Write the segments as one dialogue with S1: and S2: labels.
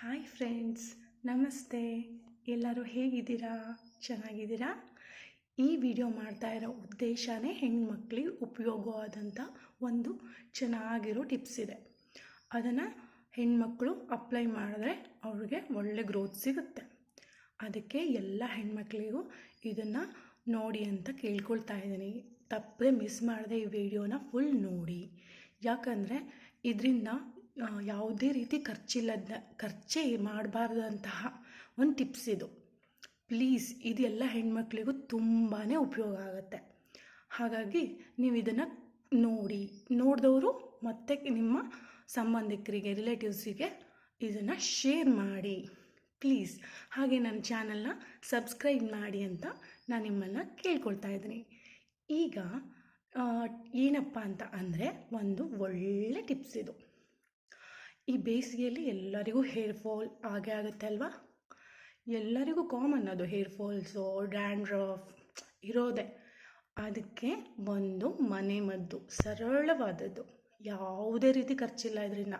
S1: Hi friends ನಮಸ್ತೆ. ಎಲ್ಲರೂ ಹೇಗಿದ್ದೀರಾ? ಚೆನ್ನಾಗಿದ್ದೀರಾ? ಈ ವಿಡಿಯೋ ಮಾಡ್ತಾ ಇರೋ ಉದ್ದೇಶನೇ ಹೆಣ್ಮಕ್ಳಿಗೆ ಉಪಯೋಗವಾದಂಥ ಒಂದು ಚೆನ್ನಾಗಿರೋ ಟಿಪ್ಸ್ ಇದೆ. ಅದನ್ನು ಹೆಣ್ಮಕ್ಳು ಅಪ್ಲೈ ಮಾಡಿದ್ರೆ ಅವ್ರಿಗೆ ಒಳ್ಳೆ ಗ್ರೋತ್ ಸಿಗುತ್ತೆ. ಅದಕ್ಕೆ ಎಲ್ಲ ಹೆಣ್ಮಕ್ಳಿಗೂ ಇದನ್ನು ನೋಡಿ ಅಂತ ಕೇಳ್ಕೊಳ್ತಾ ಇದ್ದೀನಿ. ತಪ್ಪದೆ ಮಿಸ್ ಮಾಡದೆ ಈ ವಿಡಿಯೋನ ಫುಲ್ ನೋಡಿ. ಯಾಕಂದರೆ ಇದರಿಂದ ಯಾವುದೇ ರೀತಿ ಖರ್ಚಿಲ್ಲದ ಖರ್ಚೇ ಮಾಡಬಾರ್ದಂತಹ ಒಂದು ಟಿಪ್ಸ್ ಇದು. ಪ್ಲೀಸ್ ಇದು ಎಲ್ಲ ಹೆಣ್ಮಕ್ಳಿಗೂ ತುಂಬಾ ಉಪಯೋಗ ಆಗುತ್ತೆ. ಹಾಗಾಗಿ ನೀವು ಇದನ್ನು ನೋಡಿ, ನೋಡಿದವರು ಮತ್ತೆ ನಿಮ್ಮ ಸಂಬಂಧಿಕರಿಗೆ ರಿಲೇಟಿವ್ಸಿಗೆ ಇದನ್ನು ಶೇರ್ ಮಾಡಿ. ಪ್ಲೀಸ್ ಹಾಗೆ ನನ್ನ ಚಾನಲ್ನ ಸಬ್ಸ್ಕ್ರೈಬ್ ಮಾಡಿ ಅಂತ ನಾನು ನಿಮ್ಮನ್ನು ಕೇಳ್ಕೊಳ್ತಾ ಇದ್ದೀನಿ. ಈಗ ಏನಪ್ಪ ಅಂತ ಅಂದರೆ ಒಂದು ಒಳ್ಳೆ ಟಿಪ್ಸ್ ಇದು. ಈ ಬೇಸಿಗೆಯಲ್ಲಿ ಎಲ್ಲರಿಗೂ ಹೇರ್ ಫಾಲ್ ಆಗೇ ಆಗುತ್ತೆ ಅಲ್ವಾ? ಎಲ್ಲರಿಗೂ ಕಾಮನ್ ಅದು, ಹೇರ್ ಫಾಲ್ಸು ಡ್ಯಾಂಡ್ರಫ್ ಇರೋದೆ. ಅದಕ್ಕೆ ಒಂದು ಮನೆ ಮದ್ದು, ಸರಳವಾದದ್ದು. ಯಾವುದೇ ರೀತಿ ಖರ್ಚಿಲ್ಲ ಇದರಿಂದ.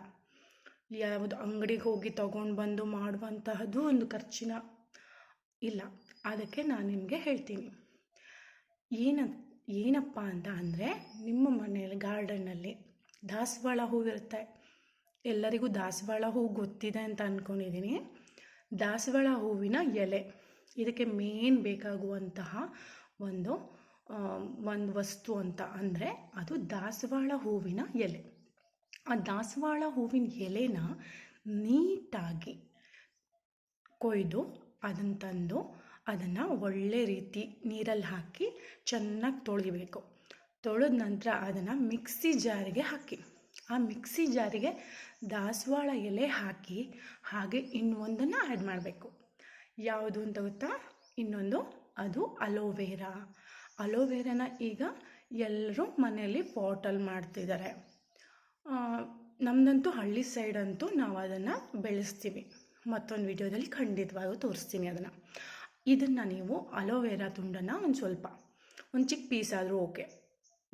S1: ಯಾವುದು ಅಂಗಡಿಗೆ ಹೋಗಿ ತಗೊಂಡು ಬಂದು ಮಾಡುವಂತಹದ್ದು ಒಂದು ಖರ್ಚಿನ ಇಲ್ಲ. ಅದಕ್ಕೆ ನಾನು ನಿಮಗೆ ಹೇಳ್ತೀನಿ. ಏನ, ಏನಪ್ಪ ಅಂತ ಅಂದರೆ, ನಿಮ್ಮ ಮನೆಯಲ್ಲಿ ಗಾರ್ಡನ್ನಲ್ಲಿ ದಾಸವಾಳ ಹೂವಿರುತ್ತೆ ಎಲ್ಲರಿಗೂ ದಾಸವಾಳ ಹೂವು ಗೊತ್ತಿದೆ ಅಂತ ಅಂದ್ಕೊಂಡಿದ್ದೀನಿ ದಾಸವಾಳ ಹೂವಿನ ಎಲೆ. ಇದಕ್ಕೆ ಮೇನ್ ಬೇಕಾಗುವಂತಹ ಒಂದು ಒಂದು ವಸ್ತು ಅಂತ ಅಂದರೆ ಅದು ದಾಸವಾಳ ಹೂವಿನ ಎಲೆ. ಆ ದಾಸವಾಳ ಹೂವಿನ ಎಲೆನ ನೀಟಾಗಿ ಕೊಯ್ದು ಅದನ್ನು ತಂದು ಅದನ್ನು ಒಳ್ಳೆ ರೀತಿ ನೀರಲ್ಲಿ ಹಾಕಿ ಚೆನ್ನಾಗಿ ತೊಳಿಬೇಕು ತೊಳೆದ ನಂತರ ಅದನ್ನು ಮಿಕ್ಸಿ ಜಾರಿಗೆ ಹಾಕಿ. ಆ ಮಿಕ್ಸಿ ಜಾರಿಗೆ ದಾಸವಾಳ ಎಲೆ ಹಾಕಿ ಹಾಗೆ ಇನ್ನೊಂದನ್ನು ಆ್ಯಡ್ ಮಾಡಬೇಕು. ಯಾವುದು ಅಂತ ಗೊತ್ತಾ? ಇನ್ನೊಂದು ಅದು ಅಲೋವೆರಾ. ಅಲೋವೆರಾನ ಈಗ ಎಲ್ಲರೂ ಮನೆಯಲ್ಲಿ ಪಾಟಲ್ಲಿ ಮಾಡ್ತಿದ್ದಾರೆ. ನಮ್ಮದಂತೂ ಹಳ್ಳಿ ಸೈಡ್ ಅಂತೂ ನಾವು ಅದನ್ನು ಬೆಳೆಸ್ತೀವಿ. ಮತ್ತೊಂದು ವಿಡಿಯೋದಲ್ಲಿ ಖಂಡಿತವಾಗೂ ತೋರಿಸ್ತೀನಿ ಅದನ್ನು. ಇದನ್ನು ನೀವು ಅಲೋವೆರಾ ತುಂಡನ್ನು ಒಂದು ಸ್ವಲ್ಪ, ಒಂದು ಚಿಕ್ಕ ಪೀಸ್ ಆದರೂ ಓಕೆ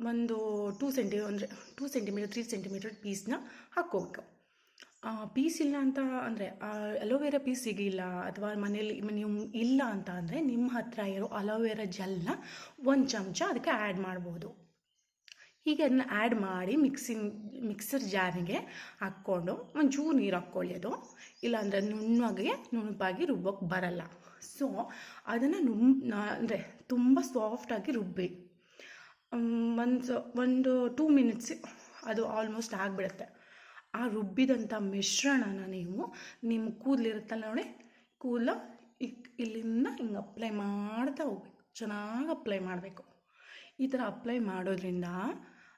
S1: ಒಂದು ಟೂ ಸೆಂಟಿ ಅಂದರೆ ಟೂ ಸೆಂಟಿಮೀಟರ್ ತ್ರೀ ಸೆಂಟಿಮೀಟರ್ ಪೀಸ್ನ ಹಾಕ್ಕೋಬೇಕು. ಪೀಸ್ ಇಲ್ಲ ಅಂತ ಅಂದರೆ ಅಲೋವೆರಾ ಪೀಸ್ ಸಿಗಿಲ್ಲ ಅಥವಾ ಮನೇಲಿ ನೀವು ಇಲ್ಲ ಅಂತ ಅಂದರೆ ನಿಮ್ಮ ಹತ್ರ ಇರೋ ಅಲೋವೆರಾ ಜೆಲ್ನ ಒಂದು ಚಮಚ ಅದಕ್ಕೆ ಆ್ಯಡ್ ಮಾಡ್ಬೋದು. ಹೀಗೆ ಅದನ್ನ ಆ್ಯಡ್ ಮಾಡಿ ಮಿಕ್ಸಿಂಗ್ ಮಿಕ್ಸರ್ ಜಾರಿಗೆ ಹಾಕ್ಕೊಂಡು ಒಂಚೂರು ನೀರು ಹಾಕ್ಕೊಳ್ಳಿ ಅದು. ಇಲ್ಲಾಂದರೆ ನುಣ್ಣಗೆ ನುಣುಪಾಗಿ ರುಬ್ಬೋಕ್ಕೆ ಬರಲ್ಲ. ಸೊ ಅದನ್ನು ನುಣ್, ಅಂದರೆ ತುಂಬ ಸಾಫ್ಟಾಗಿ ರುಬ್ಬಿ ಒಂದು ಒಂದು ಟೂ ಮಿನಿಟ್ಸ್ ಅದು ಆಲ್ಮೋಸ್ಟ್ ಆಗಿಬಿಡುತ್ತೆ. ಆ ರುಬ್ಬಿದಂಥ ಮಿಶ್ರಣನ ನೀವು ನಿಮ್ಮ ಕೂದಲಿರುತ್ತಲ್ಲ ನೋಡಿ, ಕೂದಲು ಇಲ್ಲಿಂದ ಹಿಂಗೆ ಅಪ್ಲೈ ಮಾಡ್ತಾ ಹೋಗ್ಬೇಕು. ಚೆನ್ನಾಗಿ ಅಪ್ಲೈ ಮಾಡಬೇಕು. ಈ ಥರ ಅಪ್ಲೈ ಮಾಡೋದ್ರಿಂದ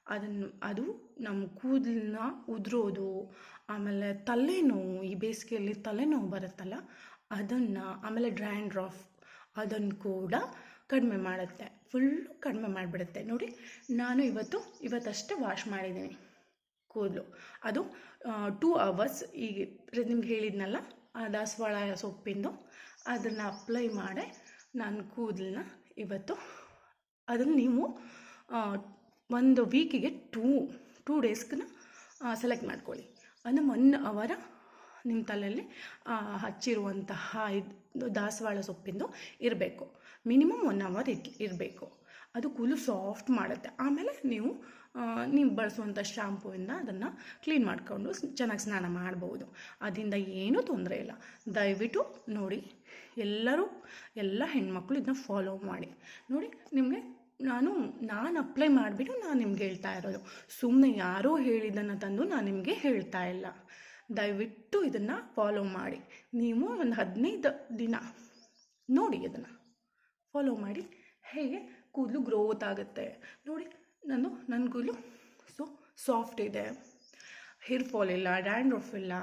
S1: ಅದನ್ನು ಅದು ನಮ್ಮ ಕೂದಲನ್ನ ಉದುರೋದು, ಆಮೇಲೆ ತಲೆನೋವು, ಈ ಬೇಸಿಗೆಯಲ್ಲಿ ತಲೆನೋವು ಬರುತ್ತಲ್ಲ, ಅದನ್ನು ಆಮೇಲೆ ಡ್ರ್ಯಾಂಡ್ರಾಫ್ ಅದನ್ನು ಕೂಡ ಕಡಿಮೆ ಮಾಡುತ್ತೆ. ಫುಲ್ಲು ಕಡಿಮೆ ಮಾಡಿಬಿಡುತ್ತೆ. ನೋಡಿ, ನಾನು ಇವತ್ತು, ಇವತ್ತಷ್ಟೇ ವಾಶ್ ಮಾಡಿದ್ದೀನಿ ಕೂದಲು. ಅದು ಟೂ ಅವರ್ಸ್ ಈಗ ನಿಮ್ಗೆ ಹೇಳಿದ್ನಲ್ಲ, ಆ ದಾಸವಾಳ ಸೊಪ್ಪಿಂದು. ಅದನ್ನು ಅಪ್ಲೈ ಮಾಡಿ ನಾನು ಕೂದಲನ್ನ ಇವತ್ತು, ಅದನ್ನು ನೀವು ಒಂದು ವೀಕಿಗೆ ಟೂ ಟೂ ಡೇಸ್ಗನ್ನ ಸೆಲೆಕ್ಟ್ ಮಾಡ್ಕೊಳ್ಳಿ. ಅಂದರೆ ಒನ್ ಅವರ ನಿಮ್ಮ ತಲೆಯಲ್ಲಿ ಹಚ್ಚಿರುವಂತಹ ಇದು, ದಾಸವಾಳ ಸೊಪ್ಪಿಂದು ಇರಬೇಕು. ಮಿನಿಮಮ್ ಒನ್ ಅವರ್ ಇಟ್ ಇರಬೇಕು. ಅದು ಕೂದಲು ಸಾಫ್ಟ್ ಮಾಡುತ್ತೆ. ಆಮೇಲೆ ನೀವು ನೀವು ಬಳಸುವಂಥ ಶ್ಯಾಂಪೂಯಿಂದ ಅದನ್ನು ಕ್ಲೀನ್ ಮಾಡಿಕೊಂಡು ಚೆನ್ನಾಗಿ ಸ್ನಾನ ಮಾಡ್ಬೋದು. ಅದರಿಂದ ಏನೂ ತೊಂದರೆ ಇಲ್ಲ. ದಯವಿಟ್ಟು ನೋಡಿ, ಎಲ್ಲರೂ, ಎಲ್ಲ ಹೆಣ್ಮಕ್ಳು ಇದನ್ನ ಫಾಲೋ ಮಾಡಿ. ನೋಡಿ, ನಿಮಗೆ ನಾನು ನಾನು ಅಪ್ಲೈ ಮಾಡಿಬಿಟ್ಟು ನಾನು ನಿಮ್ಗೆ ಹೇಳ್ತಾ ಇರೋದು. ಸುಮ್ಮನೆ ಯಾರೋ ಹೇಳಿದ್ದನ್ನು ತಂದು ನಾನು ನಿಮಗೆ ಹೇಳ್ತಾ ಇಲ್ಲ. ದಯವಿಟ್ಟು ಇದನ್ನು ಫಾಲೋ ಮಾಡಿ. ನೀವು ಒಂದು ಹದಿನೈದು ದಿನ ನೋಡಿ ಅದನ್ನು ಫಾಲೋ ಮಾಡಿ. ಹೇಗೆ? ಕೂದಲು ಗ್ರೋತ್ ಆಗುತ್ತೆ. ನೋಡಿ, ನಾನು ನನ್ನ ಕೂದಲು ಸೊ ಸಾಫ್ಟ್ ಇದೆ. ಹೇರ್ ಫಾಲ್ ಇಲ್ಲ ಡ್ಯಾಂಡ್ರಫ್ ಇಲ್ಲ.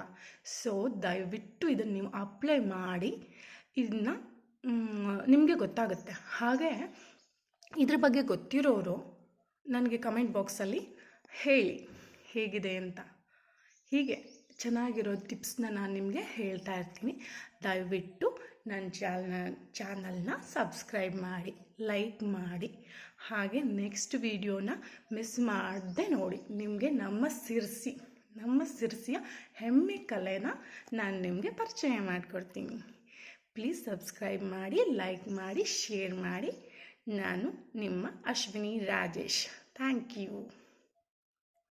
S1: ಸೊ ದಯವಿಟ್ಟು ಇದನ್ನು ನೀವು ಅಪ್ಲೈ ಮಾಡಿ. ಇದನ್ನ ನಿಮಗೆ ಗೊತ್ತಾಗುತ್ತೆ. ಹಾಗೆ, ಇದ್ರ ಬಗ್ಗೆ ಗೊತ್ತಿರೋರು ನನಗೆ ಕಮೆಂಟ್ ಬಾಕ್ಸಲ್ಲಿ ಹೇಳಿ. ಹೇಗಿದೆ ಅಂತ. ಹೀಗೆ. ಚೆನ್ನಾಗಿರೋ ಟಿಪ್ಸ್ನ ನಾನು ನಿಮಗೆ ಹೇಳ್ತಾ ಇರ್ತೀನಿ. ದಯವಿಟ್ಟು ನನ್ನ ಚಾನ ಚಾನಲ್ನ ಸಬ್ಸ್ಕ್ರೈಬ್ ಮಾಡಿ, ಲೈಕ್ ಮಾಡಿ. ಹಾಗೆ ನೆಕ್ಸ್ಟ್ ವಿಡಿಯೋನ ಮಿಸ್ ಮಾಡದೆ ನೋಡಿ. ನಿಮಗೆ ನಮ್ಮ ಸಿರ್ಸಿ, ನಮ್ಮ ಸಿರ್ಸಿಯ ಹೆಮ್ಮೆ ಕಲೆನ ನಾನು ನಿಮಗೆ ಪರಿಚಯ ಮಾಡಿಕೊಡ್ತೀನಿ. ಪ್ಲೀಸ್ ಸಬ್ಸ್ಕ್ರೈಬ್ ಮಾಡಿ, ಲೈಕ್ ಮಾಡಿ, ಶೇರ್ ಮಾಡಿ. ನಾನು ನಿಮ್ಮ ಅಶ್ವಿನಿ ರಾಜೇಶ್. Thank you.